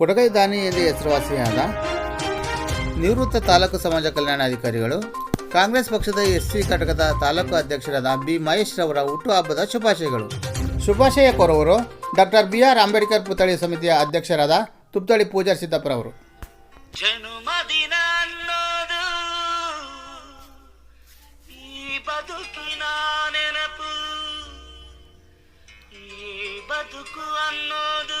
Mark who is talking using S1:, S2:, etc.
S1: ಕೊಡಗೈ ದಾನಿ ಎಂದು ಹೆಸರುವಾಸಿಯಾದ ನಿವೃತ್ತ ತಾಲೂಕು ಸಮಾಜ ಕಲ್ಯಾಣಾಧಿಕಾರಿಗಳು ಕಾಂಗ್ರೆಸ್ ಪಕ್ಷದ ಎಸ್ಸಿ ಘಟಕದ ತಾಲೂಕು ಅಧ್ಯಕ್ಷರಾದ ಬಿ ಮಹೇಶ್ ರವರ ಹುಟ್ಟುಹಬ್ಬದ ಶುಭಾಶಯಗಳು. ಶುಭಾಶಯ ಕೋರವರು, ಡಾಕ್ಟರ್ ಬಿ ಆರ್ ಅಂಬೇಡ್ಕರ್ ಪುತ್ಥಳಿ ಸಮಿತಿಯ ಅಧ್ಯಕ್ಷರಾದ ತುಪ್ತಳಿ ಪೂಜಾರ್ ಸಿದ್ದಪ್ಪರವರು
S2: ಬದುಕು ಅನ್ನೋದು.